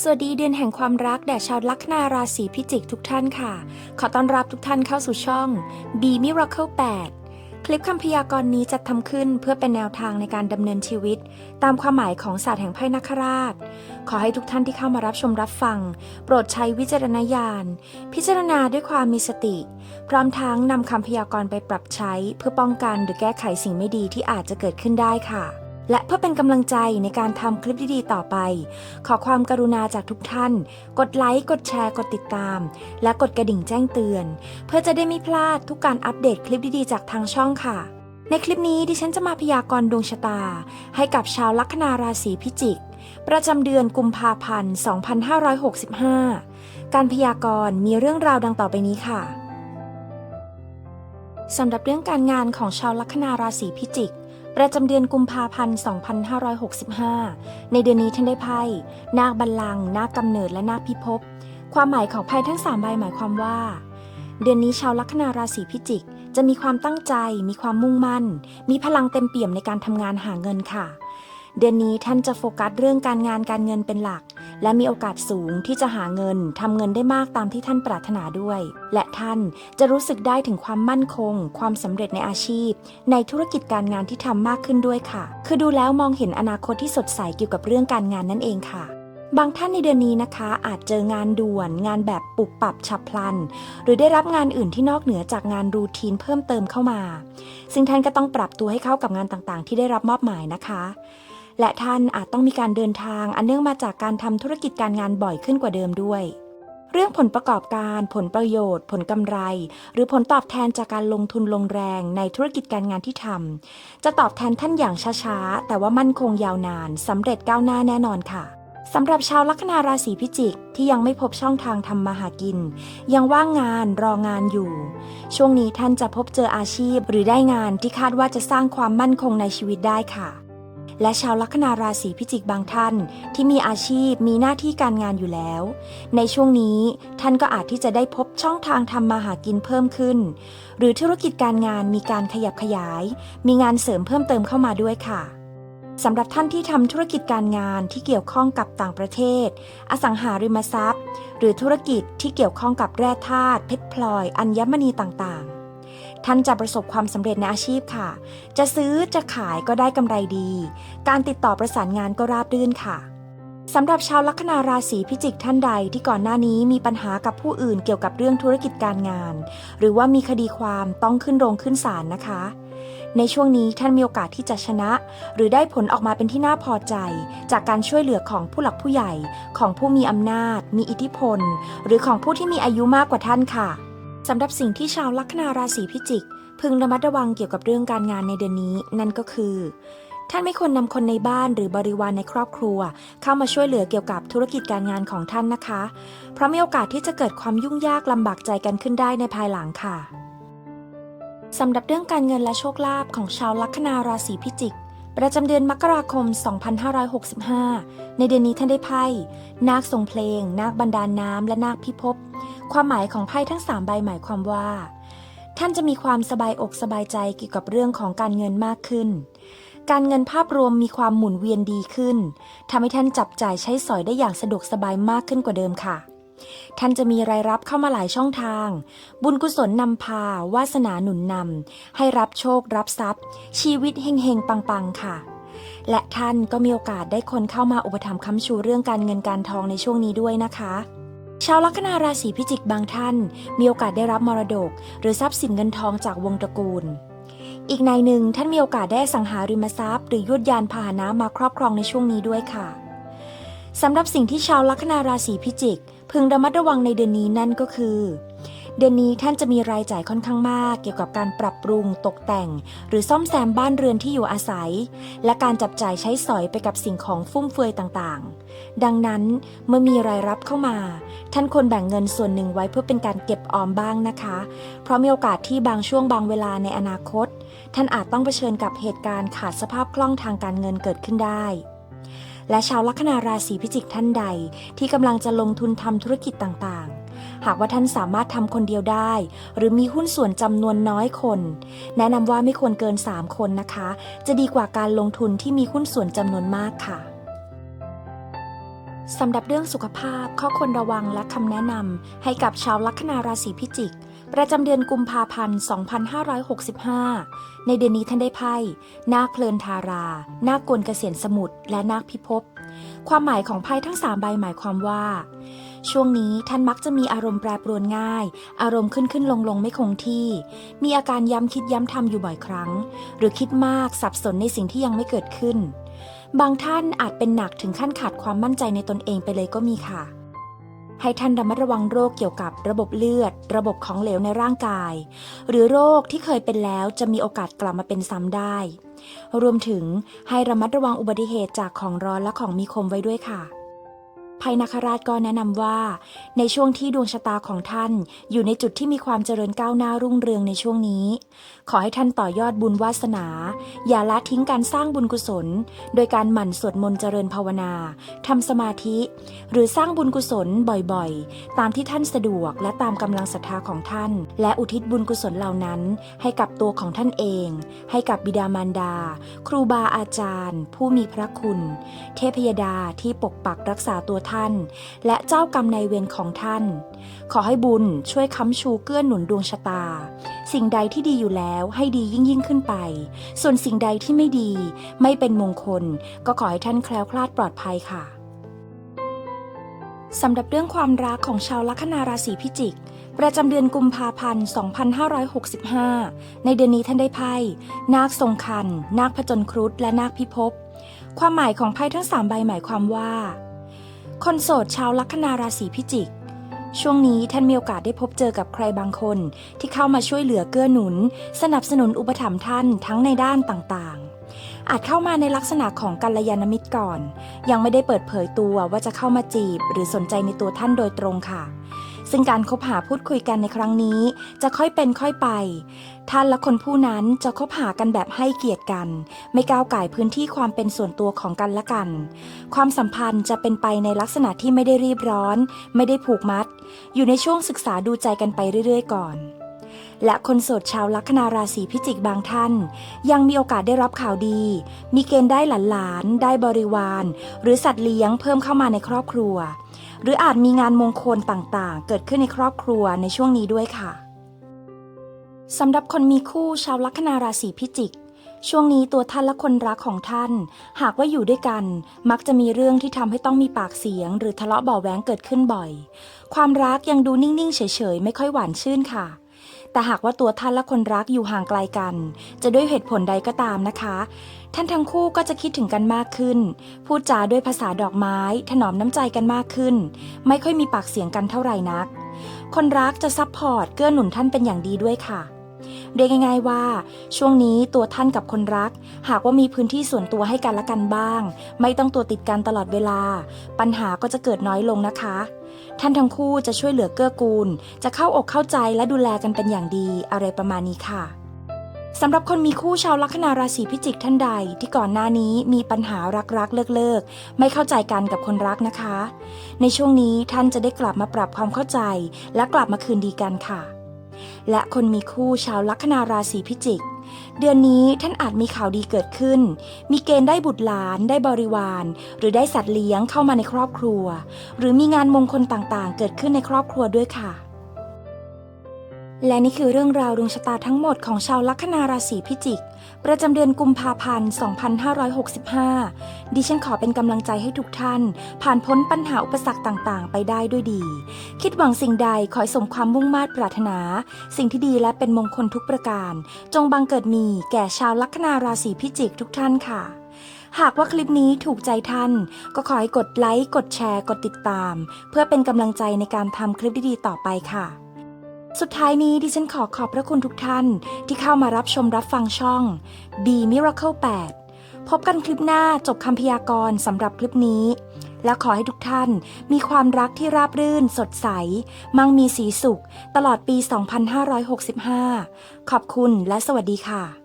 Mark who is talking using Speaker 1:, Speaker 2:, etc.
Speaker 1: สวัสดีเดือนแห่งความรักแด่ชาวลัคนาราศีพิจิกทุกท่านค่ะ ขอต้อนรับทุกท่านเข้าสู่ช่อง B Miracle 8 คลิปคำพยากรณ์นี้จัดทำขึ้นเพื่อเป็นแนวทางในการดำเนินชีวิต ตามความหมายของศาสตร์แห่งไพ่นักราช ขอให้ทุกท่านที่เข้ามารับชมรับฟัง โปรดใช้วิจารณญาณ พิจารณาด้วยความมีสติ พร้อมทั้งนำคำพยากรณ์ไปปรับใช้ เพื่อป้องกันหรือแก้ไขสิ่งไม่ดีที่อาจจะเกิดขึ้นได้ค่ะ และเพื่อเป็นกำลังใจในการทำคลิปดีๆต่อไป ขอความกรุณาจากทุกท่าน กดไลค์ กดแชร์ กดติดตาม และกดกระดิ่งแจ้งเตือน เพื่อจะได้ไม่พลาดทุกการอัปเดตคลิปดีๆจากทางช่องค่ะ ในคลิปนี้ดิฉันจะมาพยากรณ์ดวงชะตา ให้กับชาวลัคนาราศีพิจิก ประจำเดือนกุมภาพันธ์ 2565 การพยากรณ์มีเรื่องราวดังต่อไปนี้ค่ะสำหรับเรื่องการงานของชาวลัคนาราศีพิจิก ประจำเดือนกุมภาพันธ์ 2565 ในเดือนนี้ท่านได้ไพ่นาคบัลลังก์นาคกำเนิดและนาคพิภพ ความหมายของไพ่ทั้ง3ใบหมายความว่า เดือนนี้ชาวลัคนาราศีพิจิก จะมีความตั้งใจ มีความมุ่งมั่น มีพลังเต็มเปี่ยมในการทำงานหาเงินค่ะ เดือนนี้ท่านจะโฟกัสเรื่องการงานการเงินเป็นหลัก และมีโอกาสสูงที่จะหาเงินทำเงินได้มากตามที่ท่านปรารถนาด้วย และท่านจะรู้สึกได้ถึงความมั่นคง ความสำเร็จในอาชีพ ในธุรกิจการงานที่ทำมากขึ้นด้วยค่ะ คือดูแล้วมองเห็นอนาคตที่สดใสเกี่ยวกับเรื่องการงานนั่นเองค่ะบางท่านในเดือนนี้นะคะ อาจเจองานด่วน งานแบบปุบปรับฉับพลัน หรือได้รับงานอื่นที่นอกเหนือจากงานรูทีนเพิ่มเติมเข้ามา ซึ่งท่านก็ต้องปรับตัวให้เข้ากับงานต่างๆ ที่ได้รับมอบหมายนะคะ และท่านอาจต้องมีการเดินทางอันเนื่องมาจากการทำธุรกิจการงานบ่อยขึ้นกว่าเดิมด้วย เรื่องผลประกอบการ ผลประโยชน์ ผลกำไร หรือผลตอบแทนจากการลงทุนลงแรงในธุรกิจการงานที่ทำจะตอบแทนท่านอย่างช้าๆ แต่ว่ามั่นคงยาวนานสำเร็จก้าวหน้าแน่นอนค่ะสำหรับชาวลัคนาราศีพิจิกที่ยังไม่พบช่องทางทำมาหากิน ยังว่างงานรองานอยู่ ช่วงนี้ท่านจะพบเจออาชีพหรือได้งานที่คาดว่าจะสร้างความมั่นคงในชีวิตได้ค่ะ และชาวลัคนาราศีพิจิกบางท่าน ที่มีอาชีพมีหน้าที่การงานอยู่แล้ว ในช่วงนี้ท่านก็อาจที่จะได้พบช่องทางทำมาหากินเพิ่มขึ้น หรือธุรกิจการงานมีการขยับขยาย มีงานเสริมเพิ่มเติมเข้ามาด้วยค่ะสำหรับท่านที่ทำธุรกิจการงานที่เกี่ยวข้องกับต่างประเทศ อสังหาริมทรัพย์ หรือธุรกิจที่เกี่ยวข้องกับแร่ธาตุเพชรพลอย อัญมณีต่างๆ ท่านจะประสบความสำเร็จในอาชีพค่ะ จะซื้อจะขายก็ได้กำไรดี การติดต่อประสานงานก็ราบรื่นค่ะสำหรับชาวลัคนาราศีพิจิกท่านใดที่ก่อนหน้านี้มีปัญหากับผู้อื่นเกี่ยวกับเรื่องธุรกิจการงาน หรือว่ามีคดีความต้องขึ้นโรงขึ้นศาลนะคะ ในช่วงนี้ท่านมีโอกาสที่จะชนะ หรือได้ผลออกมาเป็นที่น่าพอใจ จากการช่วยเหลือของผู้หลักผู้ใหญ่ ของผู้มีอำนาจ มีอิทธิพล หรือของผู้ที่มีอายุมากกว่าท่านค่ะ สำหรับสิ่งที่ชาวลัคนาราศีพิจิก พึงระมัดระวังเกี่ยวกับเรื่องการงานในเดือนนี้ นั่นก็คือ ท่านไม่ควรนำคนในบ้านหรือบริวารในครอบครัว เข้ามาช่วยเหลือเกี่ยวกับธุรกิจการงานของท่านนะคะ เพราะมีโอกาสที่จะเกิดความยุ่งยากลำบากใจกันขึ้นได้ในภายหลังค่ะสำหรับเรื่องการเงินและโชคลาภของชาวลัคนาราศีพิจิก ประจำเดือนมกราคม 2565 ในเดือนนี้ท่านได้ไพ่ นาคทรงเพลง นาคบันดาลน้ำและนาคพิภพ ความหมายของไพ่ทั้ง 3 ใบหมายความว่า ท่านจะมีความสบายอกสบายใจเกี่ยวกับเรื่องของการเงินมากขึ้น การเงินภาพรวมมีความหมุนเวียนดีขึ้นทำให้ท่านจับจ่ายใช้สอยได้อย่างสะดวกสบายมากขึ้นกว่าเดิมค่ะท่านจะมีรายรับเข้ามาหลายช่องทาง บุญกุศลนำพา วาสนาหนุนนำ ให้รับโชครับทรัพย์ ชีวิตเฮงๆ ปังๆ ค่ะ และท่านก็มีโอกาสได้คนเข้ามาอุปถัมภ์ค้ำชูเรื่องการเงินการทองในช่วงนี้ด้วยนะคะ ชาวลัคนาราศีพิจิกบางท่าน มีโอกาสได้รับมรดก หรือทรัพย์สินเงินทองจากวงตระกูล อีกนายหนึ่งท่านมีโอกาสได้สังหาริมทรัพย์ หรือยวดยานพาหนะมาครอบครองในช่วงนี้ด้วยค่ะสำหรับสิ่งที่ชาวลัคนาราศีพิจิก พึงระมัดระวังในเดือนนี้นั่นก็คือ เดือนนี้ท่านจะมีรายจ่ายค่อนข้างมาก เกี่ยวกับการปรับปรุงตกแต่ง หรือซ่อมแซมบ้านเรือนที่อยู่อาศัย และการจับจ่ายใช้สอยไปกับสิ่งของฟุ่มเฟือยต่างๆ ดังนั้นเมื่อมีรายรับเข้ามา ท่านควรแบ่งเงินส่วนหนึ่งไว้เพื่อเป็นการเก็บออมบ้างนะคะ เพราะมีโอกาสที่บางช่วงบางเวลาในอนาคต ท่านอาจต้องเผชิญกับเหตุการณ์ขาดสภาพคล่องทางการเงินเกิดขึ้นได้และชาวลัคนาราศีพิจิกท่านใด ที่กำลังจะลงทุนทำธุรกิจต่างๆ หากว่าท่านสามารถทำคนเดียวได้ หรือมีหุ้นส่วนจำนวนน้อยคน แนะนำว่าไม่ควรเกิน 3 คนนะคะ จะดีกว่าการลงทุนที่มีหุ้นส่วนจำนวนมากค่ะสำหรับเรื่องสุขภาพข้อควรระวังและคำแนะนำให้กับชาวลัคนาราศีพิจิก ประจำเดือนกุมภาพันธ์ 2565 ในเดือนนี้ท่านได้ไพ่ นาคเพลินทารา นาคกลเกษียณสมุทรและนาคพิภพ ความหมายของไพ่ทั้งสามใบหมายความว่า ช่วงนี้ท่านมักจะมีอารมณ์แปรปรวนง่าย อารมณ์ขึ้นขึ้นลงลงไม่คงที่ มีอาการย้ำคิดย้ำทำอยู่บ่อยครั้ง หรือคิดมากสับสนในสิ่งที่ยังไม่เกิดขึ้น บางท่านอาจเป็นหนักถึงขั้นขาดความมั่นใจในตนเองไปเลยก็มีค่ะ ให้ท่านระมัดระวังโรคเกี่ยวกับระบบเลือด ระบบของเหลวในร่างกาย หรือโรคที่เคยเป็นแล้วจะมีโอกาสกลับมาเป็นซ้ำได้ รวมถึงให้ระมัดระวังอุบัติเหตุจากของร้อนและของมีคมไว้ด้วยค่ะ ภัยนาคราชก็แนะนำว่า ในช่วงที่ดวงชะตาของท่าน อยู่ในจุดที่มีความเจริญก้าวหน้ารุ่งเรืองในช่วงนี้ ขอให้ท่านต่อยอดบุญวาสนา อย่าละทิ้งการสร้างบุญกุศล โดยการหมั่นสวดมนต์เจริญภาวนาทำสมาธิ หรือสร้างบุญกุศลบ่อยๆ ตามที่ท่านสะดวกและตามกำลังศรัทธาของท่าน และอุทิศบุญกุศลเหล่านั้น ให้กับตัวของท่านเอง ให้กับบิดามารดา ครูบาอาจารย์ ผู้มีพระคุณ เทพยดาที่ปกปักรักษาตัวท่าน และเจ้ากรรมนายเวรของท่าน ขอให้บุญช่วยค้ำชูเกื้อหนุนดวงชะตา สิ่งใดที่ดีอยู่แล้วให้ดียิ่งยิ่งขึ้นไป ส่วนสิ่งใดที่ไม่ดี ไม่เป็นมงคล ก็ขอให้ท่านแคล้วคลาดปลอดภัยค่ะสำหรับเรื่องความรักของชาวลัคนาราศีพิจิก ประจำเดือนกุมภาพันธ์ 2565 ในเดือนนี้ท่านได้ไพ่ นาคทรงคัน นาคผจญครุฑและนาคพิภพ ความหมายของไพ่ทั้งสามใบหมายความว่า คนโสดชาวลัคนาราศีพิจิก ช่วงนี้ท่านมีโอกาสได้พบเจอกับใครบางคน ที่เข้ามาช่วยเหลือเกื้อหนุน สนับสนุนอุปถัมภ์ท่านทั้งในด้านต่างๆ อาจเข้ามาในลักษณะของกัลยาณมิตรก่อน ยังไม่ได้เปิดเผยตัวว่าจะเข้ามาจีบ หรือสนใจในตัวท่านโดยตรงค่ะ ซึ่งการคบหาพูดคุยกันในครั้งนี้ จะค่อยเป็นค่อยไป ท่านและคนผู้นั้นจะคบหากันแบบให้เกียรติกัน ไม่ก้าวไก่พื้นที่ความเป็นส่วนตัวของกันและกัน ความสัมพันธ์จะเป็นไปในลักษณะที่ไม่ได้รีบร้อน ไม่ได้ผูกมัด อยู่ในช่วงศึกษาดูใจกันไปเรื่อย ๆ ก่อนและคนโสดชาวลัคนาราศีพิจิกบางท่าน ยังมีโอกาสได้รับข่าวดี มีเกณฑ์ได้หลานๆได้บริวาร หรือสัตว์เลี้ยงเพิ่มเข้ามาในครอบครัว หรืออาจมีงานมงคลต่างๆ เกิดขึ้นในครอบครัวในช่วงนี้ด้วยค่ะสำหรับคนมีคู่ชาวลัคนาราศีพิจิก ช่วงนี้ตัวท่านและคนรักของท่าน หากว่าอยู่ด้วยกัน มักจะมีเรื่องที่ทำให้ต้องมีปากเสียง หรือทะเลาะเบาะแวงเกิดขึ้นบ่อย ความรักยังดูนิ่งๆ เฉยๆ ไม่ค่อยหวานชื่นค่ะ แต่หากว่าตัวท่านและคนรักอยู่ห่างไกลกัน จะด้วยเหตุผลใดก็ตามนะคะ ท่านทั้งคู่ก็จะคิดถึงกันมากขึ้น พูดจาด้วยภาษาดอกไม้ ถนอมน้ำใจกันมากขึ้น ไม่ค่อยมีปากเสียงกันเท่าไหร่นัก คนรักจะซัพพอร์ตเกื้อหนุนท่านเป็นอย่างดีด้วยค่ะ เรียกง่าย ๆว่า ช่วงนี้ตัวท่านกับคนรัก หากว่ามีพื้นที่ส่วนตัวให้กันและกันบ้าง ไม่ต้องตัวติดกันตลอดเวลา ปัญหาก็จะเกิดน้อยลงนะคะ ท่านทั้งคู่จะช่วยเหลือเกื้อกูล จะเข้าอกเข้าใจและดูแลกันเป็นอย่างดีอะไรประมาณนี้ค่ะสำหรับคนมีคู่ชาวลัคนาราศีพิจิกท่านใด ที่ก่อนหน้านี้มีปัญหารักๆเลิกๆไม่เข้าใจกันกับคนรักนะคะ ในช่วงนี้ท่านจะได้กลับมาปรับความเข้าใจ และกลับมาคืนดีกันค่ะ และคนมีคู่ชาวลัคนาราศีพิจิก เดือนนี้ท่านอาจมีข่าวดีเกิดขึ้น มีเกณฑ์ได้บุตรหลาน ได้บริวาร หรือได้สัตว์เลี้ยงเข้ามาในครอบครัว หรือมีงานมงคลต่างๆ เกิดขึ้นในครอบครัวด้วยค่ะ และนี่คือเรื่องราวดวงชะตาทั้งหมดของชาวลัคนาราศีพิจิก ประจำเดือนกุมภาพันธ์ 2565 ดิฉันขอเป็นกำลังใจให้ทุกท่าน ผ่านพ้นปัญหาอุปสรรคต่างๆ ไปได้ด้วยดี คิดหวังสิ่งใดขอให้สมความมุ่งมา่ปรารถนา สิ่งที่ดีและเป็นมงคลทุกประการ จงบังเกิดมีแก่ชาวลัคนาราศีพิจิกทุกท่านค่ะหากว่าคลิปนี้ถูกใจท่าน ก็ขอให้กดไลค์ กดแชร์ กดติดตาม เพื่อเป็นกำลังใจในการทำคลิปดีๆต่อไปค่ะ สุดท้ายนี้ดิฉันขอขอบพระคุณทุกท่านที่เข้ามารับชมรับฟังช่อง B Miracle 8 พบกันคลิปหน้าจบคำพยากรณ์สำหรับคลิปนี้ และขอให้ทุกท่านมีความรักที่ราบรื่น สดใส มั่งมีสีสุข ตลอดปี 2565 ขอบคุณและสวัสดีค่ะ